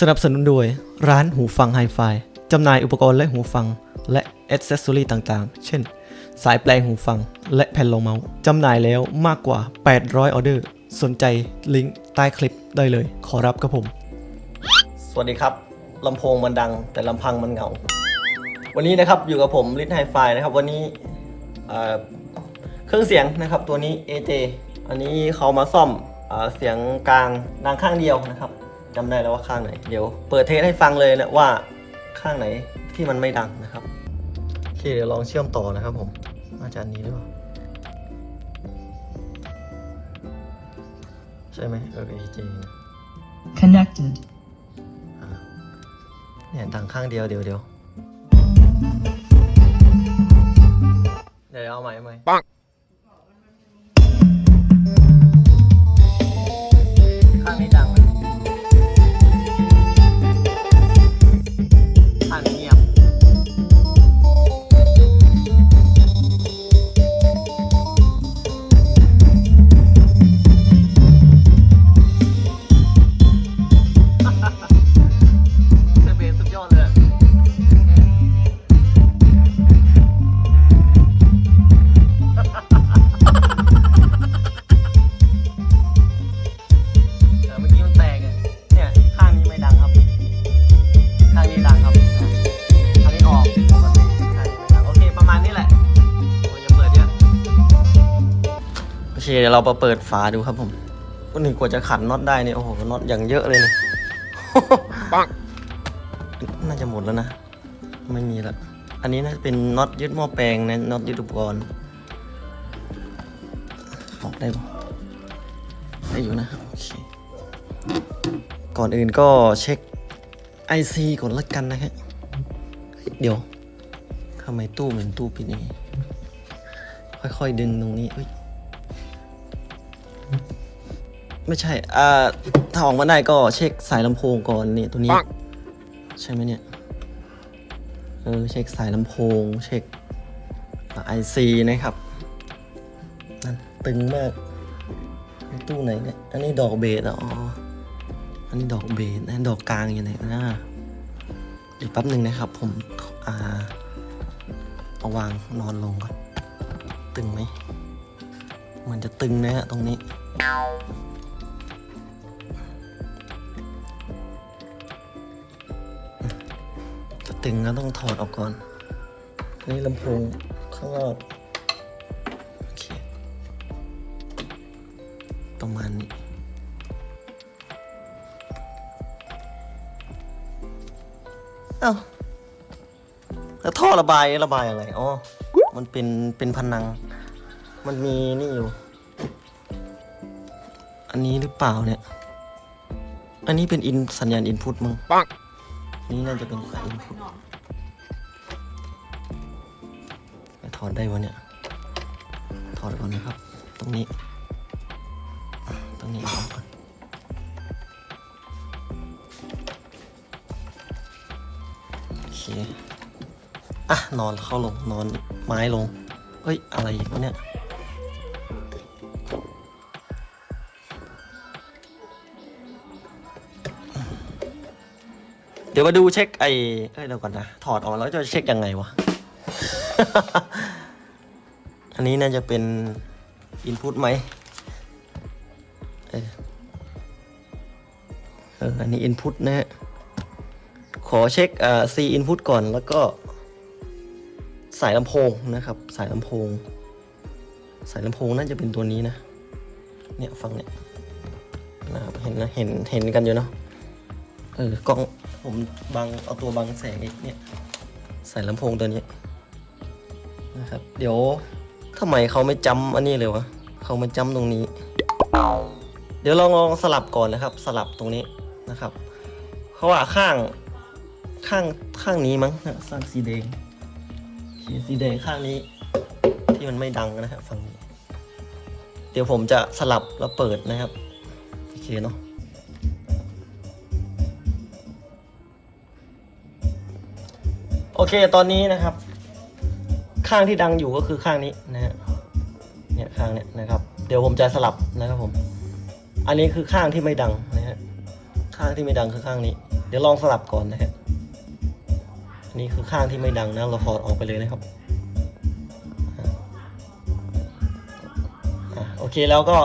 สนับสนุนโดย ร้านหูฟังไฮไฟจำหน่ายอุปกรณ์และหูฟัง และอ c เซสซอรีต่างๆ เช่น สายแปลงหูฟัง และแผ่นรองเมาส์จำหน่ายแล้วมากกว่า 800 ออเดอร์ สนใจลิงก์ใต้คลิปได้เลย ขอรับครับผม สวัสดีครับลำโพงมันดัง แต่ลำพังมันเหงา วันนี้นะครับอยู่กับผมลิทไฮไฟนะครับ วันนี้เอ่อเครื่องเสียงนะครับตัวนี้ AJ อันนี้เขามาซ่อมเออเสียงกลางดังข้างเดียวนะครับ จำได้แล้วว่าข้างไหน เดี๋ยวเปิดเทสให้ฟังเลยนะว่าข้างไหนที่มันไม่ดังนะครับโอเคเดี๋ยวลองเชื่อมต่อนะครับผมน่าจะอันนี้หรือเปล่าใช่ไหมเออ AJ นะ Connected. อ่าเนี่ยดังข้างเดียวเดี๋ยวเดี๋ยวเดี๋ยวเอาใหม่เอาใหม่ปังข้างนี้ดังไหมข้าง เคเดี๋ยวเรามาเปิดฝาดูครับผมวันนี้กว่าจะขันน็อตได้เนี่ยโอ้โหน็อตอย่างเยอะเลยเนี่ยปังน่าจะหมดแล้วนะ ไม่มีละ อันนี้น่าจะเป็นน็อตยึดหม้อแปลงนะน็อตยึดอุปกรณ์ออกได้ปะได้อยู่นะโอเคก่อนอื่นก็เช็ค IC ก่อนละกันนะฮะเฮ้ยเดี๋ยวทำไมตู้เหมือนตู้ปิดอย่างนี้ค่อยๆดึงตรงนี้เฮ้ย ไม่ใช่อ่าถ้าออกมาได้ก็เช็คสายลำโพงก่อนนี่ตัวนี้ ใช่ไหมเนี่ย เออ เช็คสายลำโพง เช็คไอซีนะครับนั่นตึงมากตู้ไหนเนี่ย อันนี้ดอกเบสเหรออ๋อ อันนี้ดอกเบสนะดอกกลางอยู่ไหนนะเดี๋ยวแป๊บหนึ่งนะครับ ผมอ่าเอาวางนอนลงก่อน ตึงไหมเหมันจะตึงนะฮะตรงนี้ ตึงแล้วต้องถอดออกก่อนนนี้ลำโพงข้างนอกโอเคประมาณนี้เอ้าแล้วท่อระบายระบายอะไรอ๋อมันเป็นเป็นพนัง มันมีนี่อยู่ อันนี้หรือเปล่าเนี่ย อันนี้เป็นอินสัญญาณอินพุตมั้ง นี่น่าจะเป็นสายอินพุตถอดได้วะเนี่ย ถอดก่อนนะครับ ตรงนี้ ตรงนี้อออกก่อนโอเค อะ นอนเข้าลง นอนไม้ลงเฮ้ย อะไรอีกวะเนี่ย เดี๋ยวมาดูเช็คไอ้เอ้ยเดี๋ยวก่อนนะ ถอดออกแล้วจะเช็คยังไงวะ อันนี้น่าจะเป็นอินพุตไหมเอออออันนี้อินพุตนะฮะ ขอเช็คอ่า C input ก่อนแล้วก็สายลำโพงนะครับ สายลำโพง สายลำโพงน่าจะเป็นตัวนี้นะ เนี่ยฟังเนี่ยนะครับเห็นนะเห็นเห็นกันอยู่เนาะเออกล้อง ผมบังเอาตัวบังแสงอีกเนี่ย ใส่ลำโพงตัวนี้นะครับ เดี๋ยวทำไมเขาไม่จำอันนี้เลยวะเขาไม่จำตรงนี้ เดี๋ยวลองลองสลับก่อนนะครับ สลับตรงนี้นะครับเขาว่าข้างข้างข้างนี้มั้งนะสร้างสีแดงขีดสีแดงข้างนี้ ที่มันไม่ดังนะครับฝั่งนี้ เดี๋ยวผมจะสลับแล้วเปิดนะครับ โอเคเนาะ เคตอนนี้นะครับ ข้างที่ดังอยู่ก็คือข้างนี้นะฮะเนี่ยข้างเนี้ยนะครับ เดี๋ยวผมจะสลับนะครับผม อันนี้คือข้างที่ไม่ดังนะฮะข้างที่ไม่ดังคือข้างนี้ เดี๋ยวลองสลับก่อนนะฮะอันนี้คือข้างที่ไม่ดังนะเราถอดออกไปเลยนะครับอะอะโอเคแล้วก็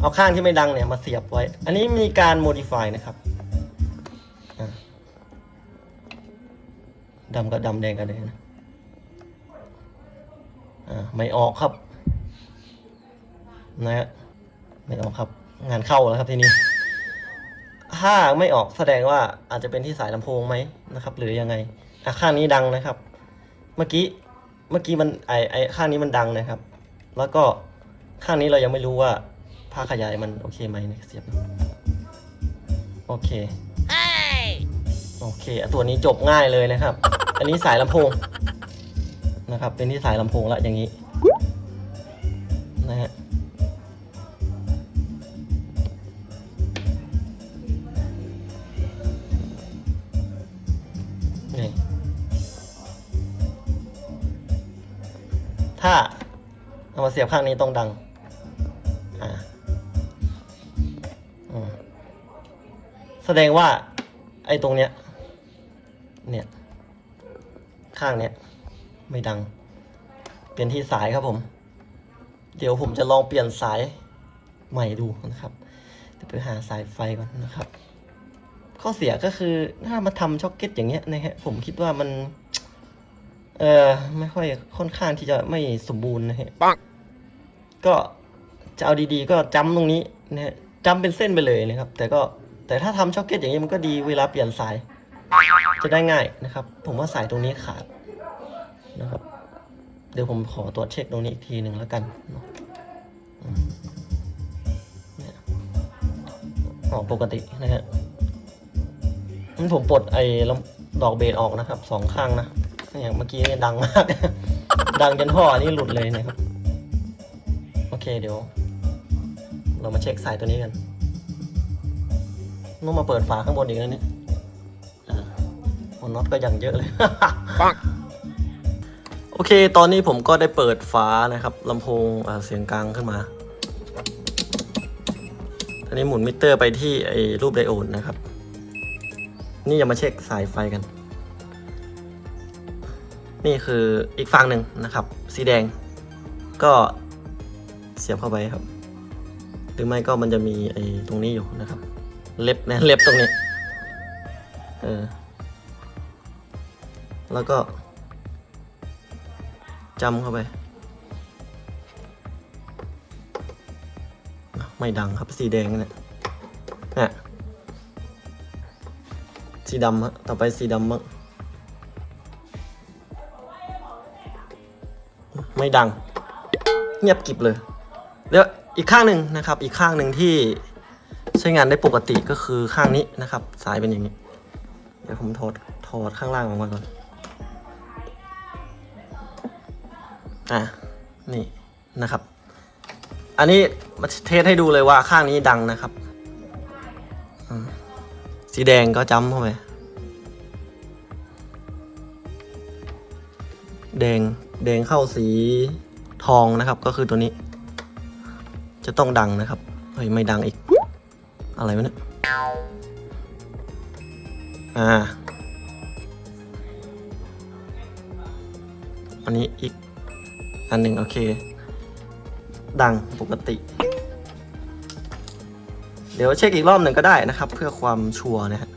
เอาข้างที่ไม่ดังเนี่ยมาเสียบไว้ อันนี้มีการ modify นะครับ ดำกับดำแดงกับแดงนะอ่าไม่ออกครับนะฮะไม่ออกครับ งานเข้าแล้วครับทีนี้ ถ้าไม่ออกแสดงว่าอาจจะเป็นที่สายลำโพงไหมนะครับ หรือยังไงอะข้างนี้ดังนะครับ เมื่อกี้เมื่อกี้มันไอไอข้างนี้มันดังนะครับ แล้วก็ข้างนี้เรายังไม่รู้ว่าผ้าขยายมันโอเคไหมเนี่ยเสียบนะโอเคโอเคอะตัวนี้จบง่ายเลยนะครับ อันนี้สายลำโพงนะครับ เป็นที่สายลำโพงละอย่างนี้นะฮะนี่ถ้าเอามาเสียบข้างนี้ต้องดัง อ่าแสดงว่า ไอ้ตรงเนี้ย เนี่ย ข้างเนี้ยไม่ดัง เปลี่ยนที่สายครับผม เดี๋ยวผมจะลองเปลี่ยนสายใหม่ดูนะครับเดี๋ยวไปหาสายไฟก่อนนะครับ ข้อเสียก็คือถ้ามาทำช็อกเก็ตอย่างเงี้ยนะฮะผมคิดว่ามัน เออไม่ค่อยค่อนข้างที่จะไม่สมบูรณ์นะฮะปังก็จะเอาดีๆ ก็จำตรงนี้นะฮะจำเป็นเส้นไปเลยนะครับ แต่ก็แต่ถ้าทำช็อกเก็ตอย่างนี้มันก็ดีเวลาเปลี่ยนสาย จะได้ง่ายนะครับ ผมว่าสายตรงนี้ขาดนะครับ เดี๋ยวผมขอตรวจเช็คตรงนี้อีกทีหนึ่งแล้วกันอ๋อปกตินะฮะงั้นผมปลดไอ้ดอกเบสออกนะครับสองข้างนะอย่างเมื่อกี้เนี่ยดังมาก ดังจนท่อนนี้หลุดเลยนะครับ โอเคเดี๋ยว เรามาเช็คสายตัวนี้กันต้องมาเปิดฝาข้างบนอีกแล้วเนี่ย น็อตก็ยังเยอะเลยปังโอเค ตอนนี้ผมก็ได้เปิดฝานะครับลำโพงอ่าเสียงกลางขึ้นมาตอนนี้หมุนมิเตอร์ไปที่ไอ้รูปไดโอดนะครับ นี่จะมาเช็คสายไฟกัน นี่คืออีกฝั่งหนึ่งนะครับ สีแดง ก็เสียบเข้าไปครับ หรือไม่ก็มันจะมีไอ้ตรงนี้อยู่นะครับ เล็บนะเล็บตรงนี้ เออ แล้วก็จำเข้าไป ไม่ดังครับสีแดงเนี่ยเนี่ยสีดำฮะต่อไปสีดำมั้งไม่ดัง เงียบกิบเลยเดี๋ยวอีกข้างหนึ่งนะครับ อีกข้างหนึ่งที่ใช้งานได้ปกติก็คือข้างนี้นะครับ สายเป็นอย่างนี้ เดี๋ยวผมถอดถอดข้างล่างออกมาก่อน อะนี่นะครับ อันนี้มาเทสให้ดูเลยว่าข้างนี้ดังนะครับ สีแดงก็จำเข้าไปแดงแดงเข้าสีทองนะครับก็คือตัวนี้ จะต้องดังนะครับเฮ้ยไม่ดังอีก อะไรวะเนี่ยอ่าอันนี้อีก อันหนึ่งโอเค ดังปกติ เดี๋ยวเช็คอีกรอบหนึ่งก็ได้นะครับ เพื่อความชัวร์นะฮะ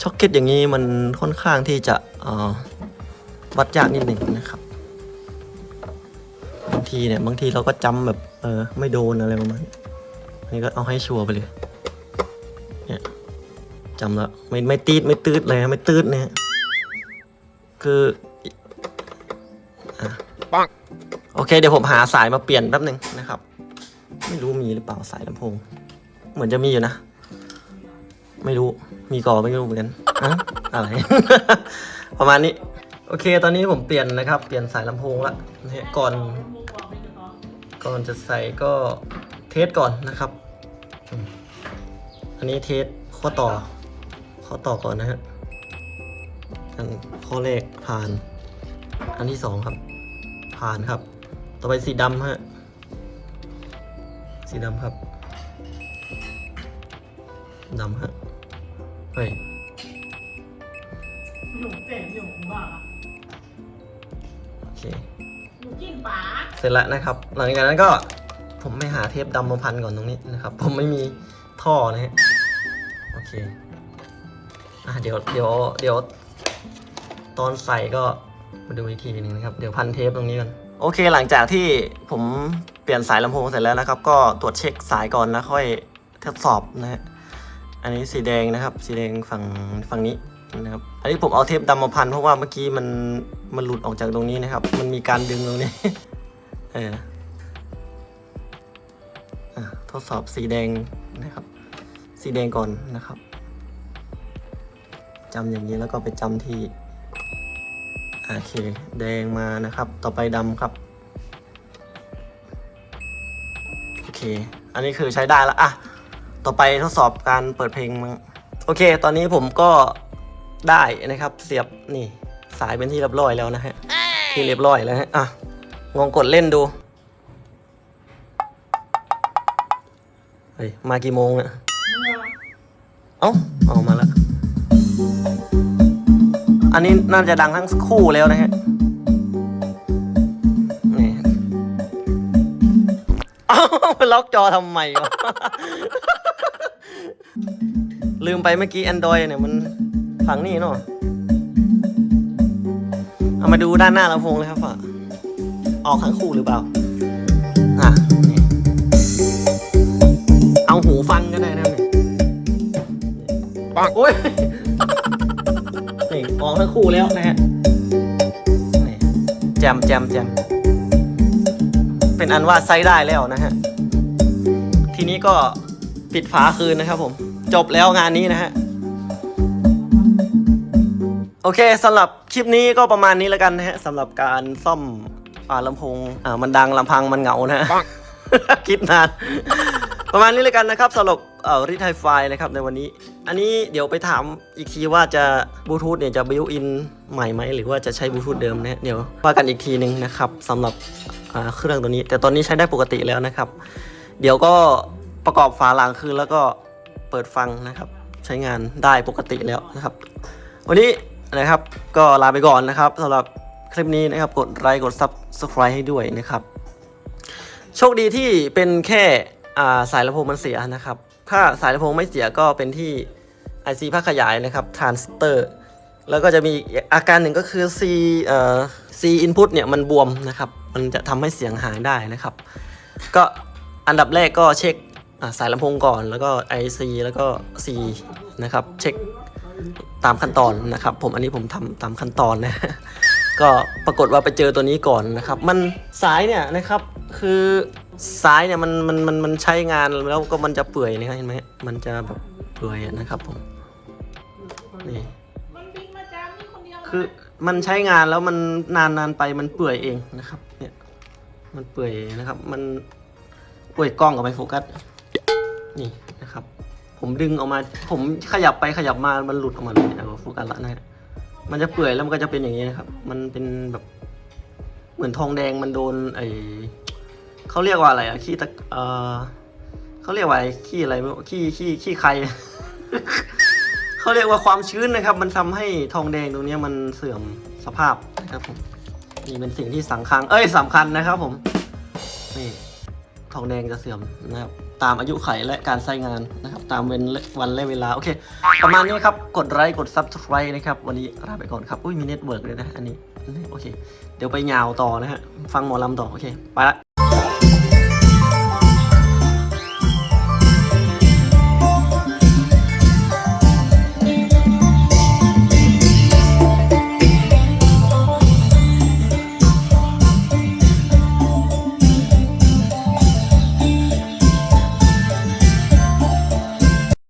ช็อกเก็ตอย่างนี้มันค่อนข้างที่จะออวัดยากนิดหนึ่งนะครับบางทีเนี่ยบางทีเราก็จำแบบเออไม่โดนอะไรประมาณนี้อันนี้ก็เอาให้ชัวร์ไปเลยเนี่ยจำแล้วไม่ไม่ตีดไม่ตืดเลยไม่ตืดเนี่ย คืออะปังโอเค เดี๋ยวผมหาสายมาเปลี่ยนแป๊บหนึ่งนะครับ ไม่รู้มีหรือเปล่าสายลำโพง เหมือนจะมีอยู่นะ ไม่รู้ มีก่อไม่รู้เหมือนกันอะอะไร ประมาณนี้ โอเค ตอนนี้ผมเปลี่ยนนะครับ เปลี่ยนสายลำโพงละนะฮะก่อน ก่อนจะใส่ก็เทสก่อนนะครับอืมอันนี้เทสข้อต่อ ข้อต่อก่อนนะฮะ อันข้อแรกผ่าน อันที่สองครับ ผ่านครับ ต่อไปสีดำฮะ สีดำครับดำฮะเฮ้ยหนูเต็มอยู่บ้าโอเคหนูกินป๋าเสร็จแล้วนะครับ หลังจากนั้นก็ผมไม่หาเทปดำมาพันก่อนตรงนี้นะครับ ผมไม่มีท่อนะฮะ โอเค อะเดี๋ยว เดี๋ยว เดี๋ยว ตอนใส่ก็มาดูอีกทีหนึ่งนะครับ เดี๋ยวพันเทปตรงนี้ก่อน โอเคหลังจากที่ผมเปลี่ยนสายลำโพงเสร็จแล้วนะครับ ก็ตรวจเช็คสายก่อนแล้วค่อยทดสอบนะฮะ อันนี้สีแดงนะครับ สีแดงฝั่งฝั่งนี้นะครับ อันนี้ผมเอาเทปดำมาพันเพราะว่าเมื่อกี้มันมันหลุดออกจากตรงนี้นะครับ มันมีการดึงตรงนี้ เออทดสอบสีแดงนะครับ สีแดงก่อนนะครับจำอย่างนี้แล้วก็ไปจำที่ โอเค แดงมานะครับ ต่อไปดำครับ โอเค อันนี้คือใช้ได้แล้วอะต่อไปทดสอบการเปิดเพลงมั้งโอเค ตอนนี้ผมก็ได้นะครับ เสียบนี่สายเป็นที่เรียบร้อยแล้วนะฮะ ที่เรียบร้อยแล้วฮะ อะลองกดเล่นดู เฮ้ย มากี่โมงเนี่ยเมื่อเอ้าออกมาแล้ว อันนี้น่าจะดังทั้งคู่แล้วนะฮะนี่เอ้าล็อกจอทำไมวะ ลืมไปเมื่อกี้ Android เนี่ยมันฝั่งนี้เนาะเอามาดูด้านหน้าลำโพงเลยครับว่าออกทั้งคู่หรือเปล่า อะเอาหูฟังก็ได้นะเนี่ยปังโอ้ย ออกทั้งคู่แล้วนะฮะแจมแจมแจมเป็นอันว่าไซส์ได้แล้วนะฮะ ทีนี้ก็ปิดฝาคืนนะครับผม จบแล้วงานนี้นะฮะ โอเคสำหรับคลิปนี้ก็ประมาณนี้แล้วกันนะฮะสำหรับการซ่อมอ่าลำโพงอ่ามันดังลำพังมันเหงานะฮะคิดนาน ประมาณนี้เลยกันนะครับสำหรับเอ่อริทไฮไฟนะครับในวันนี้ อันนี้เดี๋ยวไปถามอีกทีว่าจะบลูทูธเนี่ยจะบิวอินใหม่ไหมหรือว่าจะใช้บลูทูธเดิมเนะฮะเดี๋ยวว่ากันอีกทีหนึ่งนะครับสำหรับเครื่องตัวนี้ แต่ตอนนี้ใช้ได้ปกติแล้วนะครับ เดี๋ยวก็ประกอบฝาหลังคืนแล้วก็เปิดฟังนะครับใช้งานได้ปกติแล้วนะครับ วันนี้นะครับก็ลาไปก่อนนะครับสำหรับคลิปนี้นะครับกดไลค์กด Subscribe ให้ด้วยนะครับ โชคดีที่เป็นแค่สายลำโพงมันเสียนะครับ ถ้าสายลำโพงไม่เสียก็เป็นที่ IC ภาคขยายนะครับทรานสเตอร์แล้วก็จะมีอาการหนึ่งก็คือ C เอ่อ C input เนี่ยมันบวมนะครับ มันจะทำให้เสียงหายได้นะครับ ก็อันดับแรกก็เช็คสายลำโพงก่อน แล้วก็ IC แล้วก็ C นะครับ เช็คตามขั้นตอนนะครับ ผมอันนี้ผมทำตามขั้นตอนนะ ก็ปรากฏว่าไปเจอตัวนี้ก่อนนะครับ มันสายเนี่ยนะครับคือสายเนี่ยมันมันมันมันใช้งานแล้วก็มันจะเปื่อยนะครับเห็นไหมมันจะแบบเปื่อยนะครับผม นี่มันบินมาจ้ามีคนเดียวคือมันใช้งานแล้วมันนานนานๆไปมันเปื่อยเองนะครับ เนี่ย มันเปื่อยนะครับ มันเปื่อยกล้องกับไมโฟกัส นี่นะครับ ผมดึงออกมา ผมขยับไปขยับมา มันหลุดออกมาเลยเอาโฟกัสละนะฮะมันจะเปื่อยแล้วมันก็จะเป็นอย่างนี้นะครับ มันเป็นแบบเหมือนทองแดงมันโดนไอเขาเรียกว่าอะไรอะขี้ตะเออเขาเรียกว่าไอ้ขี้อะไรไม่รู้ขี้ขี้ขี้ใคร เขาเรียกว่าความชื้นนะครับ มันทำให้ทองแดงตรงนี้มันเสื่อมสภาพนะครับผมนี่เป็นสิ่งที่สำคัญเอ้ยสำคัญนะครับผมนี่ทองแดงจะเสื่อมนะครับตามอายุไขและการใช้งานนะครับ ตามเวนวันและเวลา โอเค ประมาณนี้ครับ กดไลค์กด subscribe นะครับ วันนี้ลาไปก่อนครับ อุ้ย มีเน็ตเวิร์กเลยนะ อันนี้อันนี้โอเค เดี๋ยวไปยาวต่อนะฮะ ฟังหมอลำต่อ โอเค ไปละ